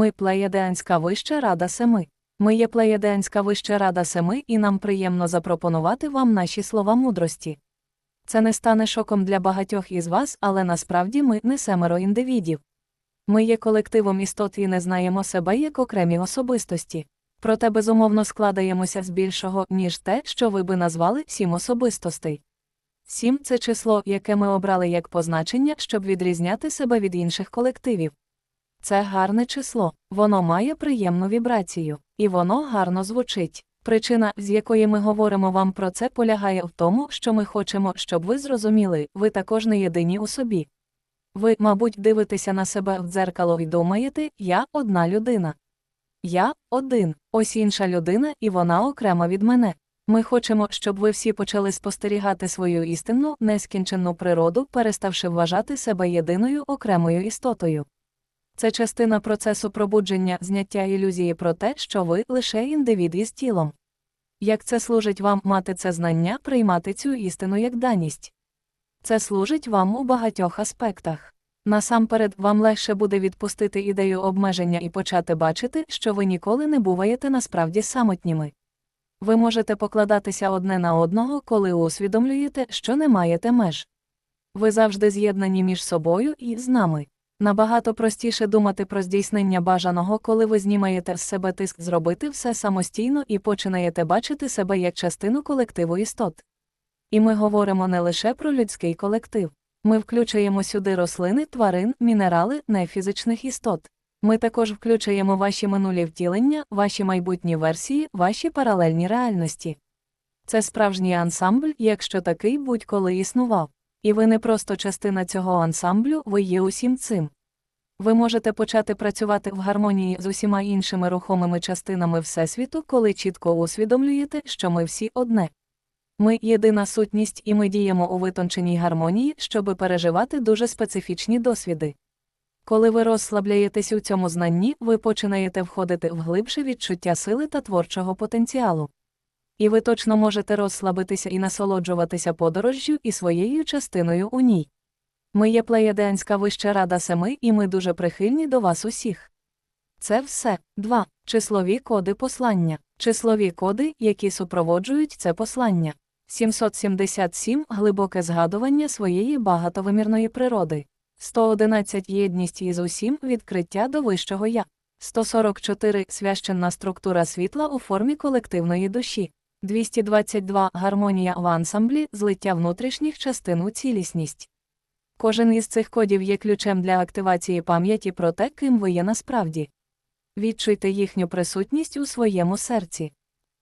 Ми плеядеанська вища рада семи. Ми є плеядеанська вища рада семи, і нам приємно запропонувати вам наші слова мудрості. Це не стане шоком для багатьох із вас, але насправді ми не семеро індивідів. Ми є колективом істот і не знаємо себе як окремі особистості. Проте безумовно складаємося з більшого, ніж те, що ви би назвали сім особистостей. Сім це число, яке ми обрали як позначення, щоб відрізняти себе від інших колективів. Це гарне число, воно має приємну вібрацію, і воно гарно звучить. Причина, з якої ми говоримо вам про це, полягає в тому, що ми хочемо, щоб ви зрозуміли, ви також не єдині у собі. Ви, мабуть, дивитеся на себе в дзеркало і думаєте, я одна людина. Я один, ось інша людина, і вона окрема від мене. Ми хочемо, щоб ви всі почали спостерігати свою істинну, нескінченну природу, переставши вважати себе єдиною окремою істотою. Це частина процесу пробудження, зняття ілюзії про те, що ви лише індивід із тілом. Як це служить вам мати це знання, приймати цю істину як даність? Це служить вам у багатьох аспектах. Насамперед, вам легше буде відпустити ідею обмеження і почати бачити, що ви ніколи не буваєте насправді самотніми. Ви можете покладатися одне на одного, коли усвідомлюєте, що не маєте меж. Ви завжди з'єднані між собою і з нами. Набагато простіше думати про здійснення бажаного, коли ви знімаєте з себе тиск зробити все самостійно і починаєте бачити себе як частину колективу істот. І ми говоримо не лише про людський колектив. Ми включаємо сюди рослини, тварин, мінерали, нефізичних істот. Ми також включаємо ваші минулі втілення, ваші майбутні версії, ваші паралельні реальності. Це справжній ансамбль, якщо такий будь-коли існував. І ви не просто частина цього ансамблю, ви є усім цим. Ви можете почати працювати в гармонії з усіма іншими рухомими частинами Всесвіту, коли чітко усвідомлюєте, що ми всі одне. Ми єдина сутність і ми діємо у витонченій гармонії, щоби переживати дуже специфічні досвіди. Коли ви розслабляєтесь у цьому знанні, ви починаєте входити в глибше відчуття сили та творчого потенціалу. І ви точно можете розслабитися і насолоджуватися подорожжю і своєю частиною у ній. Ми є плеяденська вища рада семи, і ми дуже прихильні до вас усіх. Це все. 2. Числові коди послання. Числові коди, які супроводжують це послання. 777 глибоке згадування своєї багатовимірної природи. 111 єдність із усім відкриття до вищого я. 144 священна структура світла у формі колективної душі. 222 гармонія в ансамблі, злиття внутрішніх частин у цілісність. Кожен із цих кодів є ключем для активації пам'яті про те, ким ви є насправді. Відчуйте їхню присутність у своєму серці.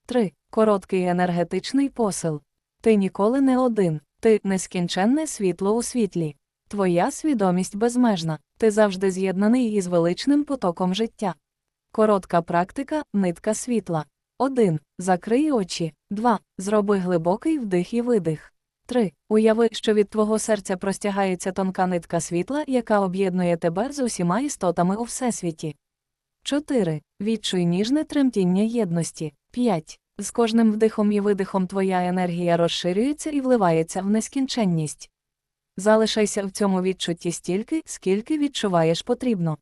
3. Короткий енергетичний посил. Ти ніколи не один, ти нескінченне світло у світлі. Твоя свідомість безмежна, ти завжди з'єднаний із величним потоком життя. Коротка практика нитка світла. 1. Закрий очі. 2. Зроби глибокий вдих і видих. 3. Уяви, що від твого серця простягається тонка нитка світла, яка об'єднує тебе з усіма істотами у всесвіті. 4. Відчуй ніжне тремтіння єдності. 5. З кожним вдихом і видихом твоя енергія розширюється і вливається в нескінченність. Залишайся в цьому відчутті стільки, скільки відчуваєш потрібно.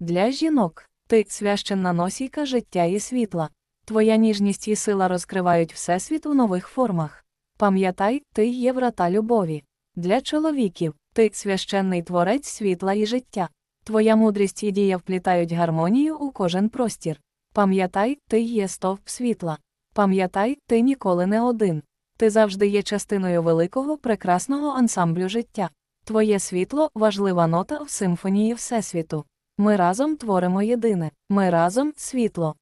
Для жінок ти священна носійка життя і світла. Твоя ніжність і сила розкривають Всесвіт у нових формах. Пам'ятай, ти є врата любові. Для чоловіків ти священний творець світла і життя. Твоя мудрість і дія вплітають гармонію у кожен простір. Пам'ятай, ти є стовп світла. Пам'ятай, ти ніколи не один. Ти завжди є частиною великого, прекрасного ансамблю життя. Твоє світло важлива нота в симфонії Всесвіту. Ми разом творимо єдине, ми разом світло.